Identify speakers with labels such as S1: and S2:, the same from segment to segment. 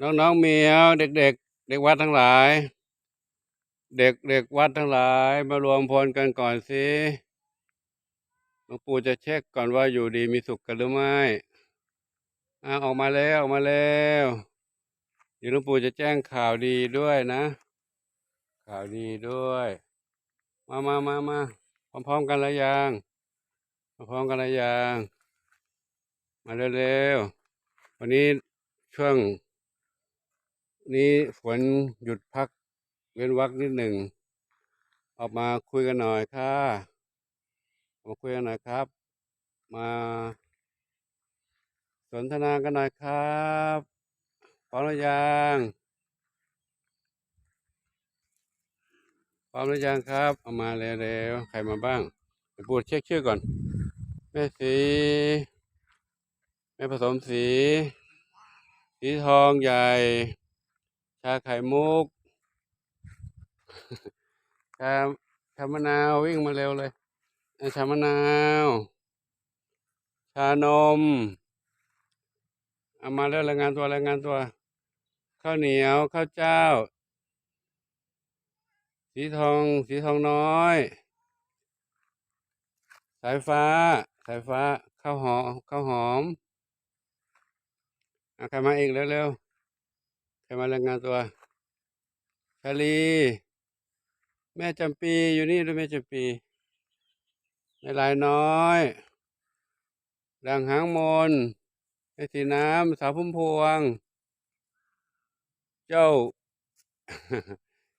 S1: น้องๆเมียวเด็กๆเด็กวัดทั้งหลาย เด็กเด็กวัดทั้งหลาย มารวมพลกันก่อนสิหลวงปู่จะเช็คก่อนว่าอยู่ดีมีสุขกันหรือไม่อ่าออกมาแล้วออกมาแล้วเดี๋ยวหลวงปู่จะแจ้งข่าวดีด้วยนะ ข่าวดีด้วย มามามามาพร้อมๆกันแล้วยังมาพร้อมกันแล้วยังมาเร็วๆวันนี้ช่วง นี้ฝนหยุดพักเว้นวักนิดหนึ่ง ออกมาคุยกันหน่อยค่ะมาคุยกันหน่อยครับ มาสนทนากันหน่อยครับพร้อมหรือยังพร้อมหรือยังครับ เอามาเร็วๆใครมาบ้างเดี๋ยวปูเช็คชื่อก่อน แม่สีแม่ผสมสี สีทองใหญ่ ชาไข่มุกชาชามะนาววิ่งมาเร็วเลยชามะนาว ชานมเอามาแล้วรายงานตัวรายงานตัว ข้าวเหนียวข้าวเจ้า สีทองสีทองน้อย สายฟ้า สายฟ้าข้าวหอมข้าวหอมเอาใครมาอีกเร็วๆ ใครมารายงานตัวชาลี แม่จำปีอยู่นี่ด้วยแม่จำปีแม่ลายน้อยดังหางมนแม่สีน้ำสาวพุ่มพวง เจ้า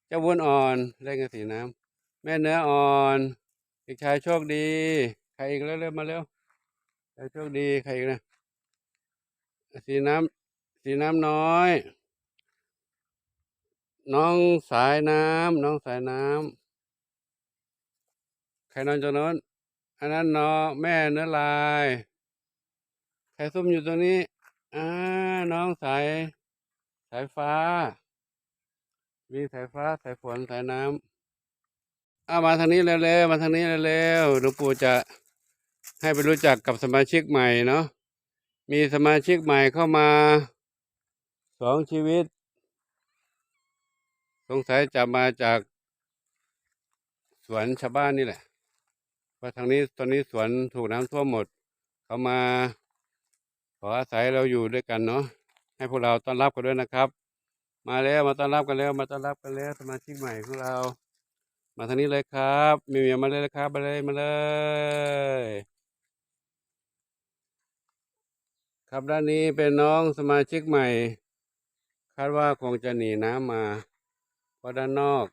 S1: เจ้าวุ้นอ่อนเล่นกับสีน้ำแม่เนื้ออ่อนเด็กชายโชคดี ใครอีกเร็วๆมาเร็วใครโชคดีใครอีกนะสีน้ำสีน้ำน้อย น้องสายน้ำน้องสายน้ำใครนอนตรงโน้นอันนั้นนอแม่เนื้อลายใครซุ่มอยู่ตรงนี้อ่าน้องสาย สายฟ้า มีสายฟ้า สายฝน สายน้ำเอามาทางนี้เร็วๆ มาทางนี้เร็วๆหลวงปู่จะให้ไปรู้จักกับสมาชิกใหม่เนาะ มีสมาชิกใหม่เข้ามาสองชีวิต สงสัยจะมาจากสวนชาวบ้านนี่แหละเพราะทางนี้ตอนนี้สวนถูกน้ำท่วมหมด เขามา ขออาศัยเราอยู่ด้วยกันเนาะให้พวกเราต้อนรับกันด้วยนะครับ มาแล้วมาต้อนรับกันแล้ว มาต้อนรับกันแล้วสมาชิกใหม่ของเรา มาทางนี้เลยครับมีเมียมาเลยนะครับมาเลยมาเลย ครับด้านนี้เป็นน้องสมาชิกใหม่ คาดว่าคงจะหนีน้ำมา ราะด้านนอก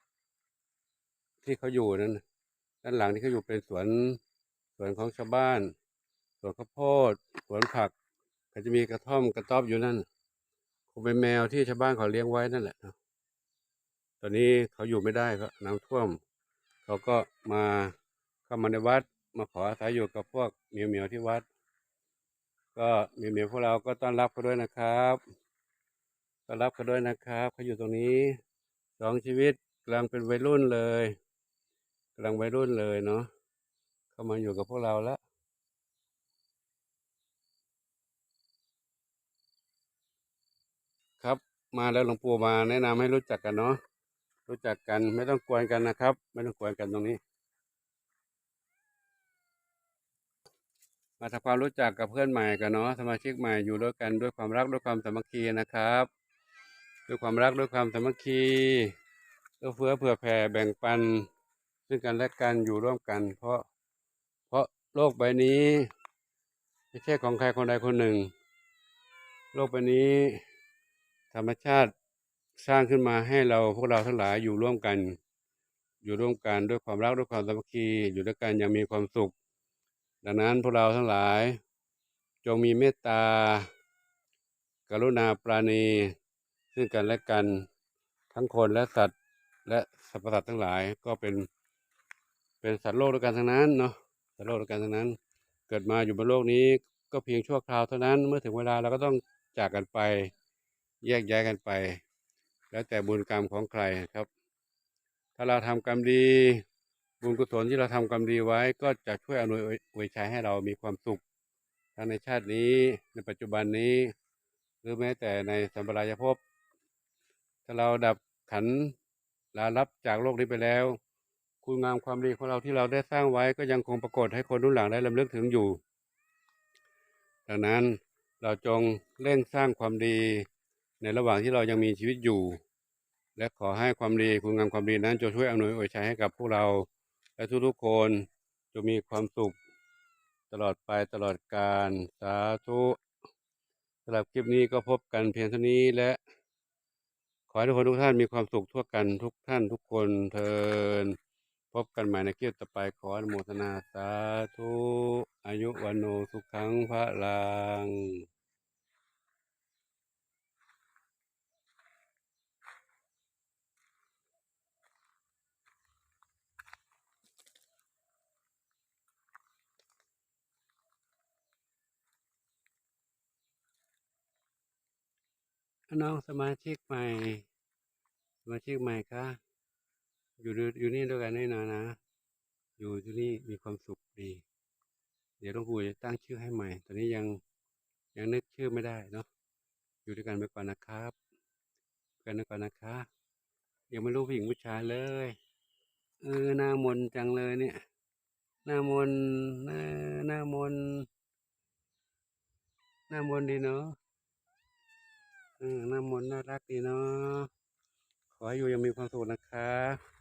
S1: ที่เขาอยู่นั้นด้านหลังที่เขาอยู่เป็นสวนสวนของชาวบ้าน สวนข้าวโพดสวนผัก ก็จะมีกระท่อมกระต๊อบอยู่นั่นคงเป็นแมวที่ชาวบ้านเขาเลี้ยงไว้นั่นแหละตอนนี้เขาอยู่ไม่ได้ก็น้ำท่วม เขาก็มาเข้ามาในวัดมาขออาศัยอยู่กับพวกเหมียวเหมียวๆที่วัด ก็เมียวเหมียวพวกเราก็ต้อนรับเขาด้วยนะครับต้อนรับเขาด้วยนะครับเขาอยู่ตรงนี้ สองชีวิตกำลังเป็นวัยรุ่นเลยกำลังวัยรุ่นเลยเนาะเข้ามาอยู่กับพวกเราแล้วครับมาแล้วหลวงปู่มาแนะนำให้รู้จักกันเนาะรู้จักกันไม่ต้องกวนกันนะครับ ไม่ต้องกวนกันตรงนี้ มาทำความรู้จักกับเพื่อนใหม่กันเนาะสมาชิกใหม่อยู่ด้วยกันด้วยความรักด้วยความสามัคคีนะครับ ด้วยความรักด้วยความสามัคคีเอื้อเฟื้อเผื่อแผ่แบ่งปัน ซึ่งกันและกันอยู่ร่วมกัน เพราะเพราะโลกใบนี้ไม่ใช่ของใครคนใดคนหนึ่ง โลกใบนี้ ธรรมชาติสร้างขึ้นมาให้เราพวกเราทั้งหลายอยู่ร่วมกัน อยู่ร่วมกันด้วยความรักด้วยความสามัคคีอยู่ด้วยกันอย่างมีความสุข ดังนั้นพวกเราทั้งหลาย จงมีเมตตากรุณาปราณี ซึ่งกันและกันทั้งคนและสัตว์และสรรพสัตว์ทั้งหลายก็เป็น เป็นสัตว์โลกด้วยกันทั้งนั้นเนาะสัตว์โลกด้วยกันทั้งนั้น เกิดมาอยู่บนโลกนี้ก็เพียงชั่วคราวเท่านั้นเมื่อถึงเวลาเราก็ต้องจากกันไปแยกย้ายกันไป แล้วแต่บุญกรรมของใครครับ ถ้าเราทำกรรมดี บุญกุศลที่เราทำกรรมดีไว้ก็จะช่วยอนวยอวยชัยให้เรามีความสุขทั้งในชาตินี้ในปัจจุบันนี้ หรือแม้แต่ในสัมปรายภพ ถ้าเราดับขันลารับจากโลกนี้ไปแล้ว คุณงามความดีของเราที่เราได้สร้างไว้ก็ยังคงปรากฏให้คนรุ่นหลังได้ลำลึกถึงอยู่ ดังนั้นเราจงเร่งสร้างความดีในระหว่างที่เรายังมีชีวิตอยู่ และขอให้ความดีคุณงามความดีนั้นจะช่วยอำนวยอวยชัยให้กับพวกเรา และทุกๆคนจะมีความสุข ตลอดไปตลอดกาลสาธุสำหรับคลิปนี้ก็พบกันเพียงเท่านี้และ ขอให้ทุกคนทุกท่านมีความสุขทั่วกันทุกท่านทุกคนเทินพบกันใหม่ในคลิปต่อไปขออนุโมทนาสาธุอายุวันโนสุขังพระลัง น้องสมาชิกใหม่ สมาชิกใหม่คะอยู่ดูอยู่นี่ด้วยกันแน่นอนนะ อยู่ที่นี่มีความสุขดี เดี๋ยวหลวงปู่จะตั้งชื่อให้ใหม่ ตอนนี้ยังยังนึกชื่อไม่ได้เนาะอยู่ด้วยกันไปก่อนนะครับกันไปก่อนนะคะยังไม่รู้ผู้หญิงผู้ชายเลยเออหน้ามนจังเลยเนี่ยหน้ามนหน้ามนหน้ามนดีเนาะ น้ามนต์น่ารักดีเนาะขอให้อยู่ยังมีความสุขนะคะ